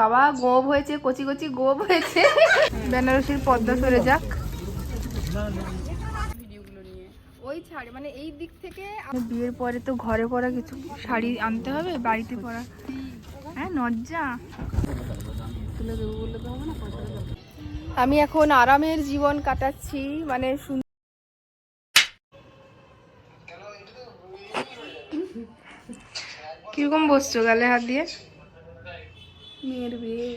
বাবা গোপ হয়েছে কচি কচি গোপ হয়েছে। বেনারসির পদ্মা সরে যাক। ওই শাড়ি মানে এই দিক থেকে বিয়ের পরে তো ঘরে পরা কিছু শাড়ি আনতে হবে বাড়িতে পরা। হ্যাঁ নজ্জা। আমি এখন আরামের জীবন কাটাচ্ছি মানে কীরকম বসছো গালে হাত দিয়ে? মেয়ের বিয়ে।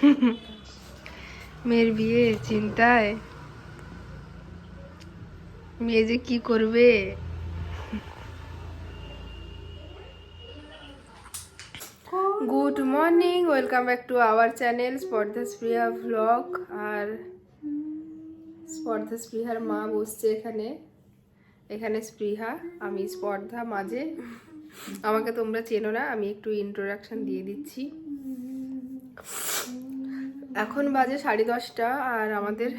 মেয়ের বিয়ে, চিন্তায়? মেয়ে যে কি করবে? Good morning, welcome back to our channel Spardha Spriya vlog আর স্পর্ধা স্পৃহার মা বসছে এখানে। এখানে স্পৃহা, আমি স্পর্ধা মাঝে। আমাকে তোমরা চেনো না, আমি একটু ইন্ট্রোডাকশন দিয়ে দিচ্ছি। এখন বাজে সাড়ে দশটা আর আমাদের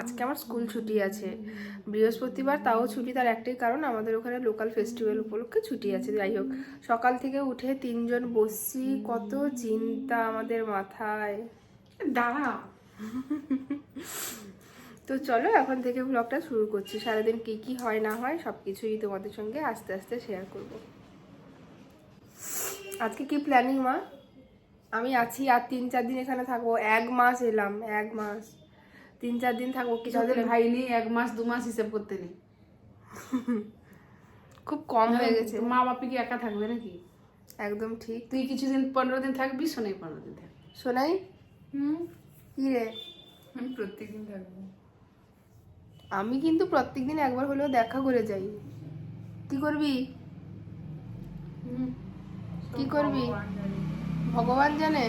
আজকে আমার স্কুল ছুটি আছে। বৃহস্পতিবার তাও ছুটি তার একটাই কারণ আমাদের ওখানে লোকাল ফেস্টিভ্যাল উপলক্ষে ছুটি আছে। যাই হোক সকাল থেকে উঠে তিনজন বসছি কত চিন্তা আমাদের মাথায়। দাঁড়া তো চলো এখন থেকে ব্লগটা শুরু করছি। সারাদিন কি কি হয় না হয় সব কিছুই তোমাদের সঙ্গে আস্তে আস্তে শেয়ার করব। আজকে কি প্ল্যানিং মা? আমি আছি আর তিন চার দিন এখানে থাকব। এক মাস এলাম এক মাস। তিন চার দিন থাকব কিছু যাদের ভাই নেই এক মাস দু মাস হিসেব করতে নেই। খুব কম হয়ে গেছে। মা বাপি কি একা থাকবে নাকি? একদম ঠিক। তুই কিছুদিন পনেরো দিন থাকবি শোনাই পনেরো দিন থাকবি। শোনাই হুম। কি রে? আমি প্রত্যেকদিন থাকব। আমি কিন্তু প্রত্যেকদিন একবার হলেও দেখা করে যাই। কি করবি? কি করবি? ভগবান জানে?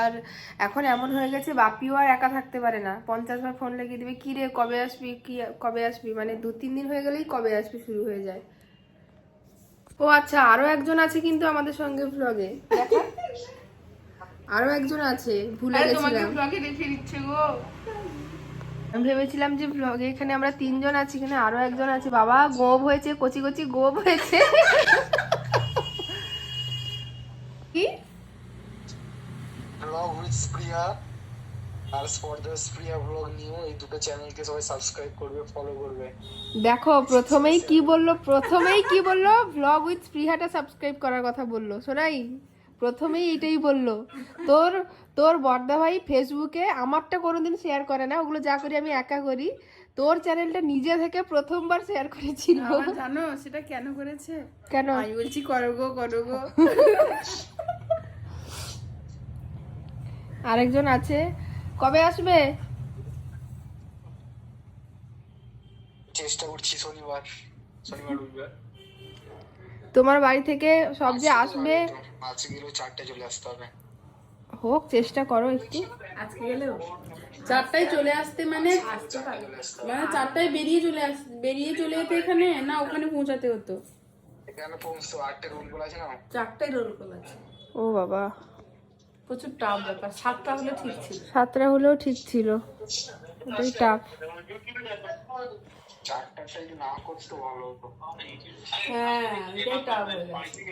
আর এখন এমন হয়ে গেছে বাপিও আর একা থাকতে পারে না। পঞ্চাশ বার ফোন লাগিয়ে দিবে কি রে কবে আসবি? কি কবে আসবি? মানে দু তিন দিন হয়ে গেলেই কবে আসবি শুরু হয়ে যায়। ও আচ্ছা আরও একজন আছে কিন্তু আমাদের সঙ্গে ভ্লগে আরও একজন আছে ভুলে গেছিলাম। রেখে দিচ্ছে গো। আমি ভেবেছিলাম যে ব্লগে এখানে আমরা তিনজন আছি এখানে আরও একজন আছে। বাবা গোপ হয়েছে কচি কচি গোপ হয়েছে কি ব্লগ উইথ স্প্রিয়া আর স্পর্ধা স্প্রিয়া ব্লগ নিউ এই দুটো চ্যানেলকে সবাই সাবস্ক্রাইব করবে ফলো করবে। দেখো প্রথমেই কি বলল? প্রথমেই কি বলল? ব্লগ উইথ স্পৃহাটা সাবস্ক্রাইব করার কথা বলল শোনাই প্রথমেই এটাই বলল। তোর তোর বর্দা ভাই ফেসবুকে আমারটা কোনোদিন শেয়ার করে না ওগুলো যা করি আমি একা করি। তোর চ্যানেলটা নিজে থেকে প্রথমবার শেয়ার করেছিল। জানো সেটা কেন করেছে? কেন? আমি বলছি করো গো করো গো। আরেকজন আছে। কবে আসবে? চেষ্টা করছি শনিবার। শনিবার রবিবার। তোমার বাড়ি থেকে সব যে আসবে? আজকে গেলেও চারটে চলে আসতে হবে। হোক চেষ্টা করো একটু। আজকে গেলেও? চারটায় চলে আসতে মানে? মানে চারটায় বেরিয়ে চলে আস বেরিয়ে চলে যেতে এখানে? না ওখানে পৌঁছাতে হতো? এখানে পৌঁছতো আটটা রোলগুলো আছে না? চারটায় রোল কল আছে। ও বাবা। প্রচুর টাফ ব্যাপার। সাতটা হলে ঠিক ছিল। সাতটা হলেও ঠিক ছিল। ওটাই টাফ না হ্যাঁ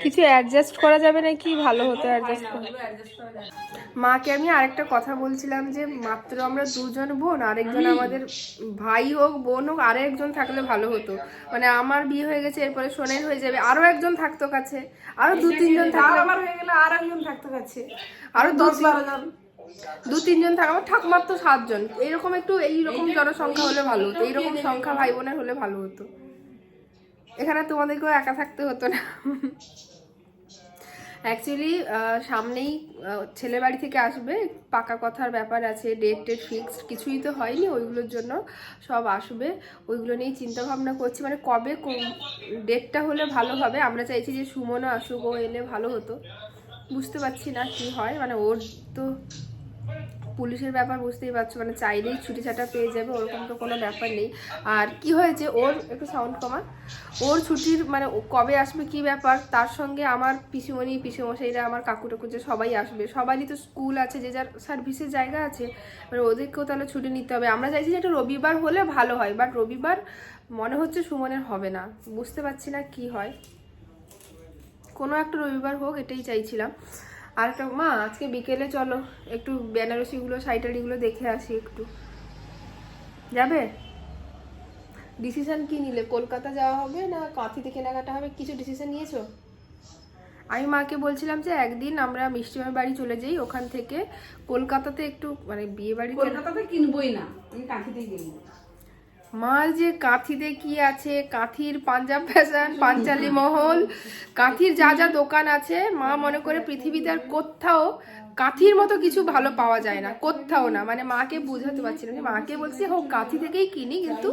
কিছু অ্যাডজাস্ট করা যাবে নাকি? ভালো হতো অ্যাডজাস্ট করা। না। মাকে আমি আরেকটা কথা বলছিলাম যে মাত্র আমরা দুজন বোন আরেকজন আমাদের ভাই হোক বোন হোক আরও একজন থাকলে ভালো হতো। মানে আমার বিয়ে হয়ে গেছে এরপরে সোনের হয়ে যাবে আরও একজন থাকতো কাছে। আরও দু তিনজন তার থাকলে আবার হয়ে গেলে আর একজন থাকতো কাছে। আরও দশ বারো জন। দু তিনজন থাকা আমার ঠাকুমার তো সাতজন। এইরকম একটু এইরকম জনসংখ্যা হলে ভালো হতো, এইরকম সংখ্যা ভাই বোনের হলে ভালো হতো। এখানে তোমাদেরকেও একা থাকতে হতো না। অ্যাকচুয়ালি সামনেই ছেলে বাড়ি থেকে আসবে, পাকা কথার ব্যাপার আছে ডেট টেট ফিক্সড কিছুই তো হয়নি ওইগুলোর জন্য, সব আসবে। ওইগুলো নিয়েই চিন্তা ভাবনা করছি মানে কবে ডেটটা হলে ভালো হবে? আমরা চাইছি যে সুমনও আসুক, ও এলে ভালো হতো। বুঝতে পারছি না কি হয় মানে ওর তো পুলিশের ব্যাপার বুঝতেই পারছ মানে চাইলেই ছুটি ছাটা পেয়ে যাবে, ওরকম তো কোনো ব্যাপার নেই। আর কি হয়েছে, ওর একটু সাউন্ড কমা ওর ছুটির মানে কবে আসবে কি ব্যাপার, তার সঙ্গে আমার পিসিমণি, পিসিমশাইরা, আমার কাকু টাকু যে সবাই আসবে, সবারই তো স্কুল আছে, যে যার সার্ভিসের জায়গা আছে মানে ওদেরকেও তাহলে ছুটি নিতে হবে। আমরা চাইছি যে একটা রবিবার হলে ভালো হয় বাট রবিবার মনে হচ্ছে সুমনের হবে না। বুঝতে পারছি না কি হয়। কোনো একটা রবিবার হোক, এটাই চাইছিলাম। আর একটা মা, আজকে বিকেলে চলো, একটু বেনারসিগুলো শাড়িটাড়িগুলো দেখে আসি একটু। যাবে? ডিসিশন কি নিলে? কলকাতা যাওয়া হবে না কাঁথিতে কেনাকাটা হবে? কিছু ডিসিশন নিয়েছো? আমি মাকে বলছিলাম যে, একদিন আমরা মিষ্টিমার বাড়ি চলে যাই, ওখান থেকে কলকাতাতে একটু মানে বিয়ে বাড়িতে কলকাতাতে কিনবই না, আমি কাঁথিতেই কিনবো। মার যে কাঁথিতে কি আছে কাঁথির পাঞ্জাব ফ্যাশন পাঞ্চালি মহল কাঁথির যা যা দোকান আছে, মা মনে করে পৃথিবীতে আর কোথাও কাঁথির মতো কিছু ভালো পাওয়া যায় না, কোথাও না। মানে মাকে বোঝাতে পারছিলাম যে মাকে বলছি, হোক কাঁথি থেকেই কিনি, কিন্তু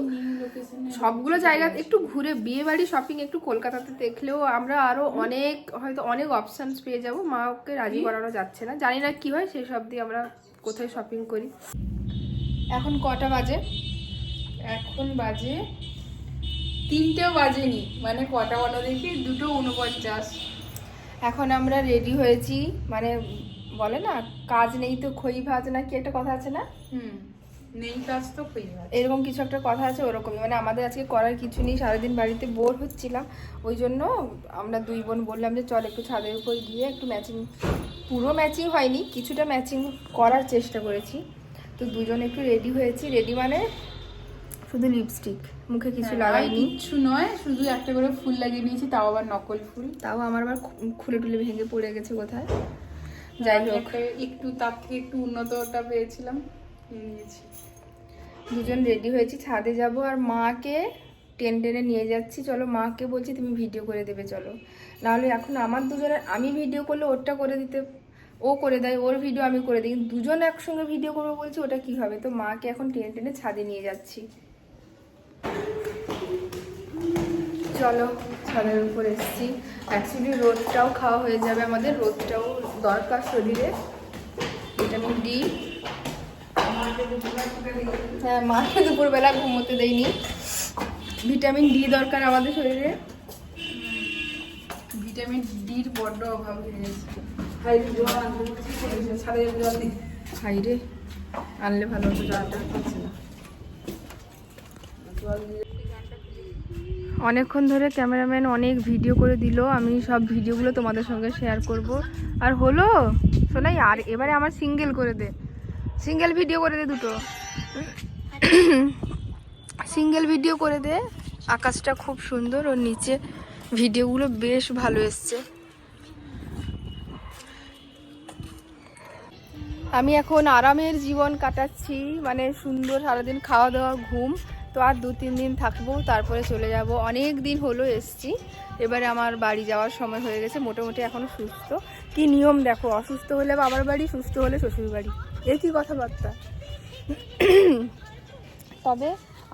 সবগুলো জায়গা একটু ঘুরে বিয়ে বাড়ি শপিং একটু কলকাতাতে দেখলেও আমরা আরও অনেক, হয়তো অনেক অপশনস পেয়ে যাব। মাকে রাজি করানো যাচ্ছে না। জানি না কি হয়, সেই সব দিয়ে আমরা কোথায় শপিং করি। এখন কটা বাজে? এখন বাজে তিনটেও বাজেনি মানে কটা বলো দেখি? দুটো উনপঞ্চাশ এখন আমরা রেডি হয়েছি মানে বলে না কাজ নেই তো খই ভাজ না কি একটা কথা আছে না? হুম নেই কাজ তো খুঁই এরকম কিছু একটা কথা আছে ওরকমই মানে আমাদের আজকে করার কিছু নেই সারাদিন বাড়িতে বোর হচ্ছিলাম। ওই জন্য আমরা দুই বোন বললাম যে চল একটু ছাদের উপর গিয়ে একটু ম্যাচিং পুরো ম্যাচিং হয়নি কিছুটা ম্যাচিং করার চেষ্টা করেছি। তো দুজন একটু রেডি হয়েছি রেডি মানে শুধু লিপস্টিক মুখে কিছু হ্যাঁ, লাগাইনি। কিচ্ছু নয় শুধু একটা করে ফুল লাগিয়ে নিয়েছি তাও আবার নকল ফুল। তাও আমার আবার খুলে টুলে ভেঙে পড়ে গেছে কোথায়? যাই হোক। একটু তার থেকে একটু উন্নতটা পেয়েছিলাম নিয়ে নিয়েছি। দুজন রেডি হয়েছি ছাদে যাব আর মাকে টেন টেনে নিয়ে যাচ্ছি। চলো মাকে বলছি তুমি ভিডিও করে দেবে চলো। নাহলে এখন আমার দুজনের আমি ভিডিও করলে ওরটা করে দিতে ও করে দেয় ওর ভিডিও আমি করে দিই। দুজন একসঙ্গে ভিডিও করব বলছি ওটা কি হবে? তো মাকে এখন টেনে টেনে ছাদে নিয়ে যাচ্ছি। চলো ছাদের উপর এসেছি। অ্যাকচুয়ালি রোদটাও খাওয়া হয়ে যাবে আমাদের রোদটাও দরকার শরীরে। ভিটামিন ডি হ্যাঁ মাকে দুপুরবেলা ঘুমোতে দেয়নি ভিটামিন ডি দরকার আমাদের শরীরে। ভিটামিন ডির বড্ড অভাব হয়ে গেছে। হাই রে আনলে ভালো হতো জলটা। অনেকক্ষণ ধরে ক্যামেরাম্যান অনেক ভিডিও করে দিল, আমি সব ভিডিওগুলো তোমাদের সঙ্গে শেয়ার করব। আর হলো, শোনাই, আর এবারে আমার সিঙ্গেল করে দে। সিঙ্গেল ভিডিও করে দে দুটো। সিঙ্গেল ভিডিও করে দে। আকাশটা খুব সুন্দর, ওর নিচে ভিডিওগুলো বেশ ভালো এসছে। আমি এখন আরামের জীবন কাটাচ্ছি মানে সুন্দর সারাদিন খাওয়া দাওয়া, ঘুম। তো আর দু, তিন দিন থাকব, তারপরে চলে যাব। অনেক দিন হলো এসছি। এবারে আমার বাড়ি যাওয়ার সময় হয়ে গেছে, মোটামুটি এখনও সুস্থ। কি নিয়ম দেখো, অসুস্থ হলে বাবার বাড়ি, সুস্থ হলে শ্বশুর বাড়ি। এ কি কথাবার্তা? তবে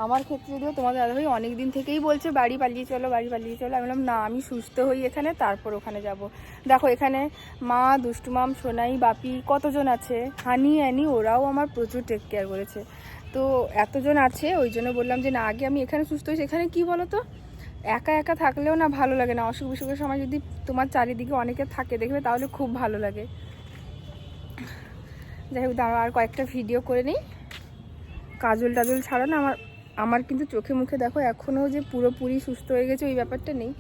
আমার ক্ষেত্রে যদিও তোমাদের দাদাভাই অনেক দিন থেকেই বলছে, বাড়ি পালিয়ে চলো, বাড়ি পালিয়ে চলো। আমি বললাম, না, আমি সুস্থ হই এখানে, তারপর ওখানে যাব। দেখো, এখানে মা দুষ্টুমাম সোনাই, বাপি কতজন আছে? হানি, অ্যানি, ওরাও আমার প্রচুর টেক কেয়ার করেছে। তো এতজন আছে, ওই জন্য বললাম যে না, আগে আমি এখানে সুস্থ হই, সেখানে কি বলো তো একা একা থাকলেও না ভালো লাগে না, অসুখ বিসুখের সময় যদি তোমার চারিদিকে অনেকে থাকে, দেখবে তাহলে খুব ভালো লাগে। যাই হোক, দাঁড়াও, আর কয়েকটা ভিডিও করে নিই। কাজল টাজল ছাড়া না আমার আমার কিন্তু চোখে মুখে দেখো এখনও যে পুরোপুরি সুস্থ হয়ে গেছে, ওই ব্যাপারটা নেই।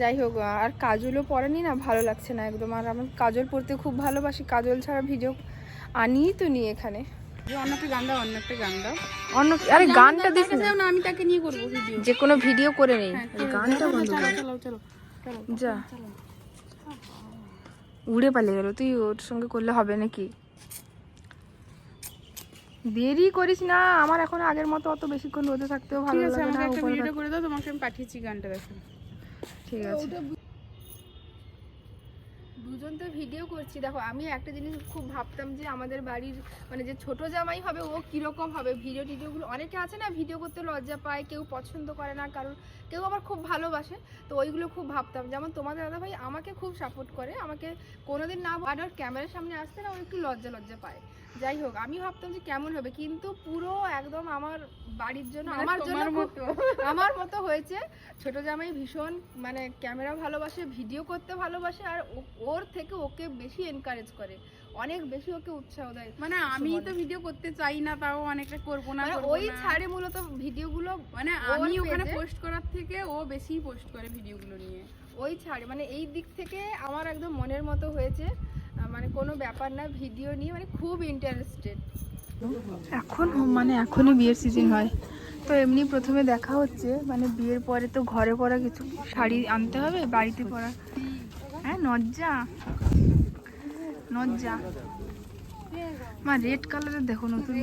যাই হোক, আর কাজলও পরানি না, ভালো লাগছে না একদম। আর আমি কাজল পরতে খুব ভালোবাসি, কাজল ছাড়া ভিডিও আনিই তো নিই এখানে। অন্য একটা গান দাও অন্য একটা গান দাও। অন্য আরে গানটা দিস না। আমি তাকে নিয়ে করব ভিডিও যে কোনো ভিডিও করে নেই। গানটা বন্ধ কর। চলো চলো চলো যা। উড়ে পালিয়ে গেল। তুই ওর সঙ্গে করলে হবে নাকি? দেরি করিস না। আমার এখন আগের মতো অত বেশিক্ষণ রোদে থাকতেও ভালো ঠিক আছে লাগে না। আমাকে একটা ভিডিও করে দাও তোমাকে আমি পাঠিয়েছি গানটা দেখো। ঠিক আছে। দুজন তো ভিডিও করছি। দেখো, আমি একটা জিনিস খুব ভাবতাম যে আমাদের বাড়ির মানে যে ছোট জামাই হবে, ও কীরকম হবে? ভিডিও টিডিওগুলো অনেকে আছে না, ভিডিও করতে লজ্জা পায়, কেউ পছন্দ করে না, কারণ কেউ আবার খুব ভালোবাসে। তো ওইগুলো খুব ভাবতাম। যেমন তোমাদের দাদা ভাই আমাকে খুব সাপোর্ট করে, আমাকে কোনোদিন না আর ক্যামেরার সামনে আসতে না, ও একটু লজ্জা লজ্জা পায়। যাই হোক আমি ভাবতাম যে কেমন হবে কিন্তু পুরো একদম আমার বাড়ির জন্য মানে আমার জন্য তোমার আমার মতো হয়েছে। ছোট জামাই ভীষণ মানে ক্যামেরা ভালোবাসে ভিডিও করতে ভালোবাসে আর ওর থেকে ওকে বেশি এনকারেজ করে। অনেক বেশি ওকে উৎসাহ দেয় মানে আমি তো ভিডিও করতে চাই না তাও অনেকটা করব না মানে ওই ছাড়ে মূলত ভিডিওগুলো মানে আমি ওখানে পোস্ট করার থেকে ও বেশি পোস্ট করে ভিডিওগুলো নিয়ে। ওই ছাড়ে মানে এই দিক থেকে আমার একদম মনের মতো হয়েছে। মানে কোনো ব্যাপার না ভিডিও নিয়ে মানে খুব ইন্টারেস্টেড এখন মানে এখনই বিয়ের সিজন হয়। তো এমনি প্রথমে দেখা হচ্ছে মানে বিয়ের পরে তো ঘরে পরা কিছু শাড়ি আনতে হবে, বাড়িতে পরা। হ্যাঁ নজ্জা। নজ্জা। মা রেড কালারের দেখো নতুন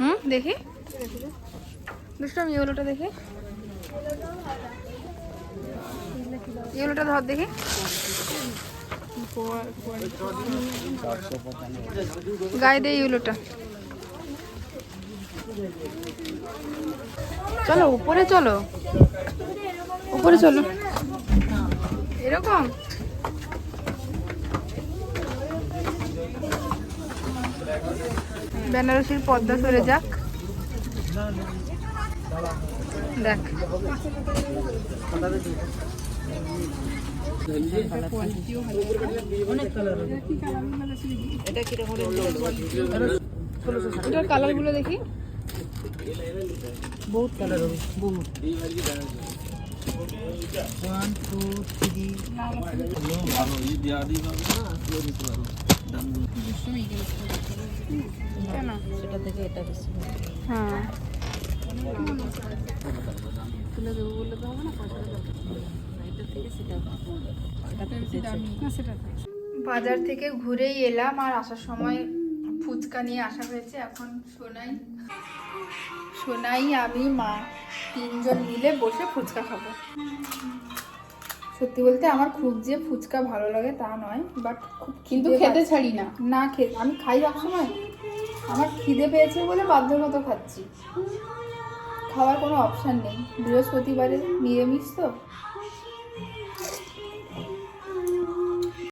হুম, দেখি। দুষ্টম ইয়েলোটা দেখি। ইয়েলোটা ধর দেখি। গায়ে দে ইয়েলোটা। চলো, উপরে চলো। উপরে চলো। এরকম? বেনারসির পদ্মা সরে যাক। দেখ। এটার কালারগুলো দেখি। বহুত কালার হবে বহুত। ওয়ান টু থ্রি কেন সেটা থেকে এটা বেশি। হ্যাঁ। তুলে দেবো বললে তো হবে না পয়সাটা বাজার থেকে ঘুরেই এলাম আর আসার সময় ফুচকা নিয়ে আসা হয়েছে। এখন সোনাই সোনাই আমি মা তিনজন মিলে বসে ফুচকা খাব। সত্যি বলতে আমার খুব যে ফুচকা ভালো লাগে তা নয় বাট খুব কিন্তু খেতে। ছাড়ি না। না খেতে আমি খাই সবসময়। আমার খিদে পেয়েছে বলে বাধ্য মতো খাচ্ছি। খাওয়ার কোনো অপশান নেই। বৃহস্পতিবারে নিরামিষ তো।